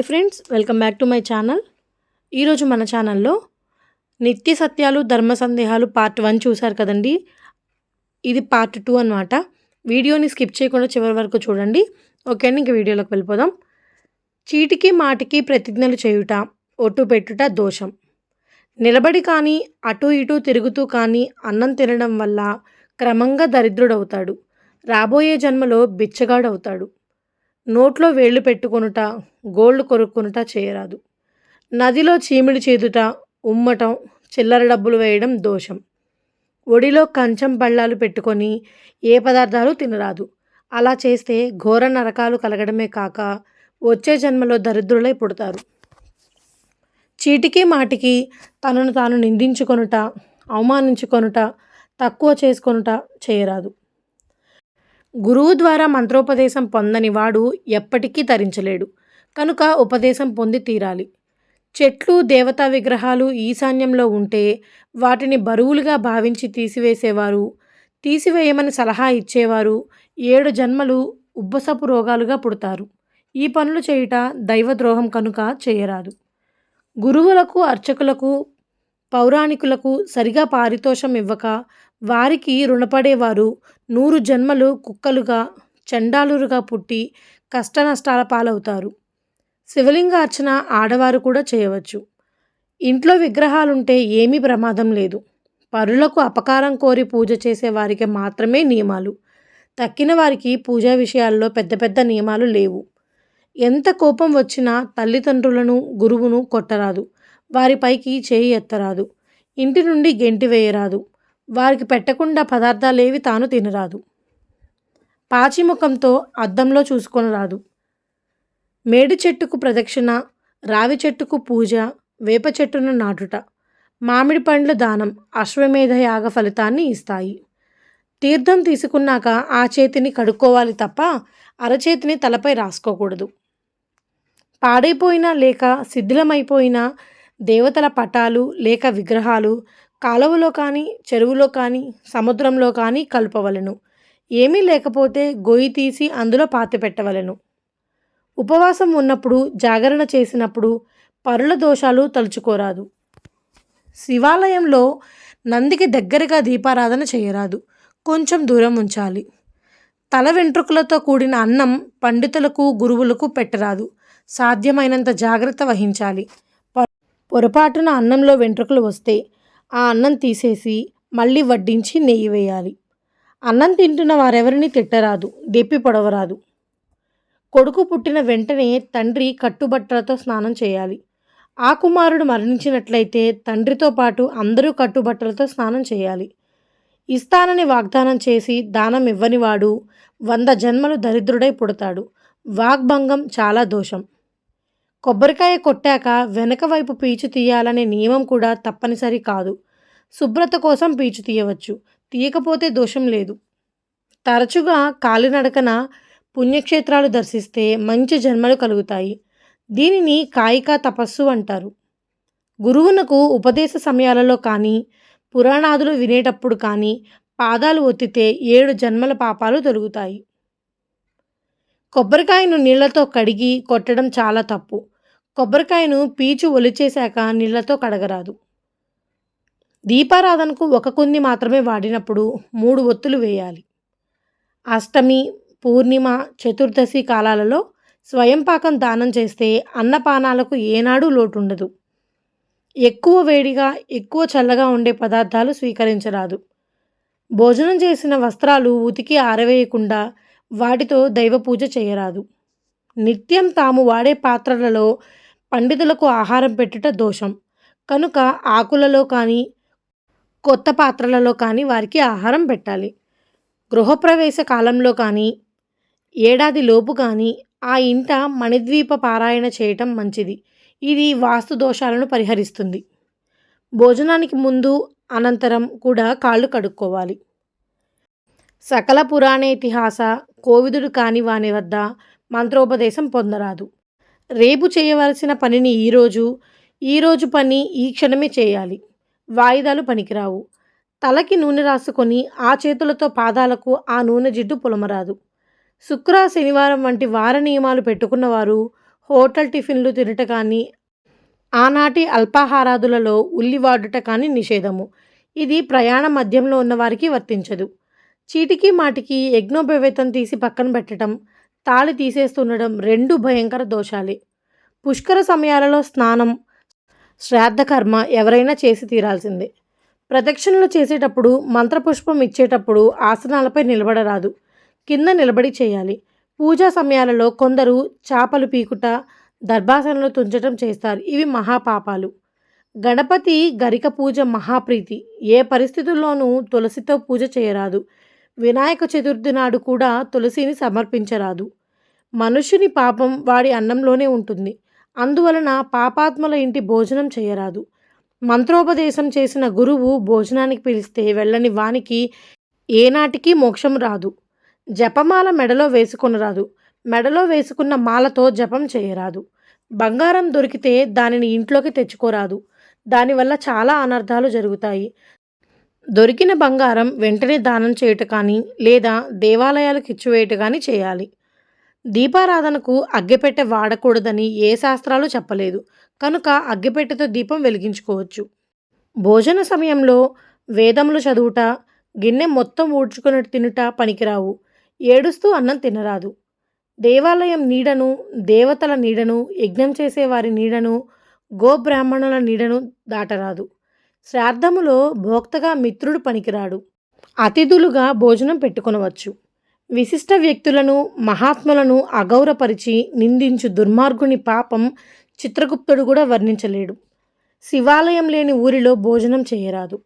Hi friends welcome back to my channel. ఈరోజు మన ఛానల్లో నిత్య సత్యాలు ధర్మ సందేహాలు పార్ట్ వన్ చూశారు కదండి. ఇది పార్ట్ టూ అనమాట వీడియోని స్కిప్ చేయకుండా చివరి వరకు చూడండి. ఓకే అండి ఇంక వీడియోలోకి వెళ్ళిపోదాం. చీటికి మాటికి ప్రతిజ్ఞలు చేయుట ఒట్టు పెట్టుట దోషం. నిలబడి కానీ అటు ఇటు తిరుగుతూ కానీ అన్నం తినడం వల్ల క్రమంగా దరిద్రుడవుతాడు. రాబోయే జన్మలో బిచ్చగాడవుతాడు. నోట్లో వేళ్ళు పెట్టుకొనుట గోల్డ్ కొరుక్కునుట చేయరాదు. నదిలో చీమిడి చేదుట ఉమ్మటం చిల్లర డబ్బులు వేయడం దోషం. ఒడిలో కంచం పళ్ళాలు పెట్టుకొని ఏ పదార్థాలు తినరాదు. అలా చేస్తే ఘోర నరకాలు కలగడమే కాక వచ్చే జన్మలో దరిద్రులై పుడతారు. చీటికి మాటికి తనను తాను నిందించుకొనుట అవమానించుకొనుట తక్కువ చేసుకొనుట చేయరాదు. గురువు ద్వారా మంత్రోపదేశం పొందని వాడు ఎప్పటికీ తరించలేడు. కనుక ఉపదేశం పొంది తీరాలి. చెట్లు దేవతా విగ్రహాలు ఈశాన్యంలో ఉంటే వాటిని బరువులుగా భావించి తీసివేసేవారు తీసివేయమని సలహా ఇచ్చేవారు ఏడు జన్మలు ఉబ్బసపు రోగాలుగా పుడతారు. ఈ పనులు చేయుట దైవద్రోహం కనుక చేయరాదు. గురువులకు అర్చకులకు పౌరాణికులకు సరిగా పారితోషం ఇవ్వక వారికి రుణపడేవారు. నూరు జన్మలు కుక్కలుగా చండాలురుగా పుట్టి కష్టనష్టాల పాలవుతారు. శివలింగార్చన ఆడవారు కూడా చేయవచ్చు. ఇంట్లో విగ్రహాలుంటే ఏమీ ప్రమాదం లేదు. పరులకు అపకారం కోరి పూజ చేసే వారికి మాత్రమే నియమాలు. తక్కిన వారికి పూజా విషయాల్లో పెద్ద పెద్ద నియమాలు లేవు. ఎంత కోపం వచ్చినా తల్లిదండ్రులను గురువును కొట్టరాదు. వారిపైకి చేయి ఎత్తరాదు. ఇంటి నుండి గెంటి వేయరాదు. వారికి పెట్టకుండా పదార్థాలేవి తాను తినరాదు. పాచిముఖంతో అద్దంలో చూసుకొనరాదు. మేడి చెట్టుకు ప్రదక్షిణ రావి చెట్టుకు పూజ వేప చెట్టును నాటుట మామిడి పండ్లు దానం అశ్వమేధ యాగ ఫలితాన్ని ఇస్తాయి. తీర్థం తీసుకున్నాక ఆ చేతిని కడుక్కోవాలి తప్ప అరచేతిని తలపై రాసుకోకూడదు. పాడైపోయిన లేక శిథిలమైపోయిన దేవతల పటాలు లేక విగ్రహాలు కాలువలో కానీ చెరువులో కానీ సముద్రంలో కానీ కలపవలను. ఏమీ లేకపోతే గొయ్యి తీసి అందులో పాతి పెట్టవలను. ఉపవాసం ఉన్నప్పుడు జాగరణ చేసినప్పుడు పరుల దోషాలు తలుచుకోరాదు. శివాలయంలో నందికి దగ్గరగా దీపారాధన చేయరాదు. కొంచెం దూరం ఉంచాలి. తల వెంట్రుకలతో కూడిన అన్నం పండితులకు గురువులకు పెట్టరాదు. సాధ్యమైనంత జాగ్రత్త వహించాలి. పొరపాటున అన్నంలో వెంట్రుకలు వస్తే ఆ అన్నం తీసేసి మళ్ళీ వడ్డించి నెయ్యి వేయాలి. అన్నం తింటున్న వారెవరిని తిట్టరాదు దెప్పి పొడవరాదు. కొడుకు పుట్టిన వెంటనే తండ్రి కట్టుబట్టలతో స్నానం చేయాలి. ఆ కుమారుడు మరణించినట్లయితే తండ్రితో పాటు అందరూ కట్టుబట్టలతో స్నానం చేయాలి. ఇస్తానని వాగ్దానం చేసి దానం ఇవ్వనివాడు వంద జన్మలు దరిద్రుడై పుడతాడు. వాగ్భంగం చాలా దోషం. కొబ్బరికాయ కొట్టాక వెనక వైపు పీచు తీయాలనే నియమం కూడా తప్పనిసరి కాదు. శుభ్రత కోసం పీచు తీయవచ్చు. తీయకపోతే దోషం లేదు. తరచుగా కాలినడకన పుణ్యక్షేత్రాలు దర్శిస్తే మంచి జన్మలు కలుగుతాయి. దీనిని కాయిక తపస్సు అంటారు. గురువునకు ఉపదేశ సమయాలలో కానీ పురాణాదులు వినేటప్పుడు కానీ పాదాలు ఒత్తితే ఏడు జన్మల పాపాలు తొలుగుతాయి. కొబ్బరికాయను నీళ్ళతో కడిగి కొట్టడం చాలా తప్పు. కొబ్బరికాయను పీచు ఒలిచేశాక నీళ్ళతో కడగరాదు. దీపారాధనకు ఒక కుంది మాత్రమే వాడినప్పుడు మూడు ఒత్తులు వేయాలి. అష్టమి పూర్ణిమ చతుర్దశి కాలాలలో స్వయం పాకం దానం చేస్తే అన్నపానాలకు ఏనాడు లోటుండదు. ఎక్కువ వేడిగా ఎక్కువ చల్లగా ఉండే పదార్థాలు స్వీకరించరాదు. భోజనం చేసిన వస్త్రాలు ఉతికి ఆరవేయకుండా వాటితో దైవ పూజ చేయరాదు. నిత్యం తాము వాడే పాత్రలలో పండితులకు ఆహారం పెట్టుట దోషం. కనుక ఆకులలో కానీ కొత్త పాత్రలలో కానీ వారికి ఆహారం పెట్టాలి. గృహప్రవేశ కాలంలో కానీ ఏడాది లోపు కానీ ఆ ఇంట మణిద్వీప పారాయణ చేయటం మంచిది. ఇది వాస్తు దోషాలను పరిహరిస్తుంది. భోజనానికి ముందు అనంతరం కూడా కాళ్ళు కడుక్కోవాలి. సకల పురాణ ఇతిహాస కోవిదుడు కాని వాని వద్ద మంత్రోపదేశం పొందరాదు. రేపు చేయవలసిన పనిని ఈరోజు ఈరోజు పని ఈ క్షణమే చేయాలి. వాయిదాలు పనికిరావు. తలకి నూనె రాసుకొని ఆ చేతులతో పాదాలకు ఆ నూనె జిడ్డు పులమరాదు. శుక్ర శనివారం వంటి వార నియమాలు పెట్టుకున్నవారు హోటల్ టిఫిన్లు తినట కానీ ఆనాటి అల్పాహారాదులలో ఉల్లి వాడుట కానీ నిషేధము. ఇది ప్రయాణ మధ్యంలో ఉన్నవారికి వర్తించదు. చీటికి మాటికి యజ్ఞోపవేతం తీసి పక్కన పెట్టడం తాళి తీసేస్తుండడం రెండు భయంకర దోషాలే. పుష్కర సమయాలలో స్నానం శ్రాద్ధకర్మ ఎవరైనా చేసి తీరాల్సిందే. ప్రదక్షిణలు చేసేటప్పుడు మంత్రపుష్పం ఇచ్చేటప్పుడు ఆసనాలపై నిలబడరాదు. కింద నిలబడి చేయాలి. పూజా సమయాలలో కొందరు చాపలు పీకుట దర్భాసనలు తుంచటం చేస్తారు. ఇవి మహాపాపాలు. గణపతి గరిక పూజ మహాప్రీతి. ఏ పరిస్థితుల్లోనూ తులసితో పూజ చేయరాదు. వినాయక చతుర్థి నాడు కూడా తులసిని సమర్పించరాదు. మనుష్యుని పాపం వాడి అన్నంలోనే ఉంటుంది. అందువలన పాపాత్మల ఇంటి భోజనం చేయరాదు. మంత్రోపదేశం చేసిన గురువు భోజనానికి పిలిస్తే వెళ్ళని వానికి ఏనాటికి మోక్షం రాదు. జపమాల మెడలో వేసుకొనరాదు. మెడలో వేసుకున్న మాలతో జపం చేయరాదు. బంగారం దొరికితే దానిని ఇంట్లోకి తెచ్చుకోరాదు. దానివల్ల చాలా అనర్థాలు జరుగుతాయి. దొరికిన బంగారం వెంటనే దానం చేయుట కానీ లేదా దేవాలయాలకు ఇచ్చివేయుట కానీ చేయాలి. దీపారాధనకు అగ్గిపెట్టె వాడకూడదని ఏ శాస్త్రాలు చెప్పలేదు. కనుక అగ్గిపెట్టెతో దీపం వెలిగించుకోవచ్చు. భోజన సమయంలో వేదములు చదువుట గిన్నె మొత్తం ఊడ్చుకుని తినుట పనికిరావు. ఏడుస్తూ అన్నం తినరాదు. దేవాలయం నీడను దేవతల నీడను యజ్ఞం చేసేవారి నీడను గోబ్రాహ్మణుల నీడను దాటరాదు. శ్రాద్ధములో భోక్తగా మిత్రుడు పనికిరాడు. అతిథులుగా భోజనం పెట్టుకొనవచ్చు. విశిష్ట వ్యక్తులను మహాత్ములను అగౌరపరిచి నిందించు దుర్మార్గుని పాపం చిత్రగుప్తుడు కూడా వర్ణించలేడు. శివాలయం లేని ఊరిలో భోజనం చేయరాదు.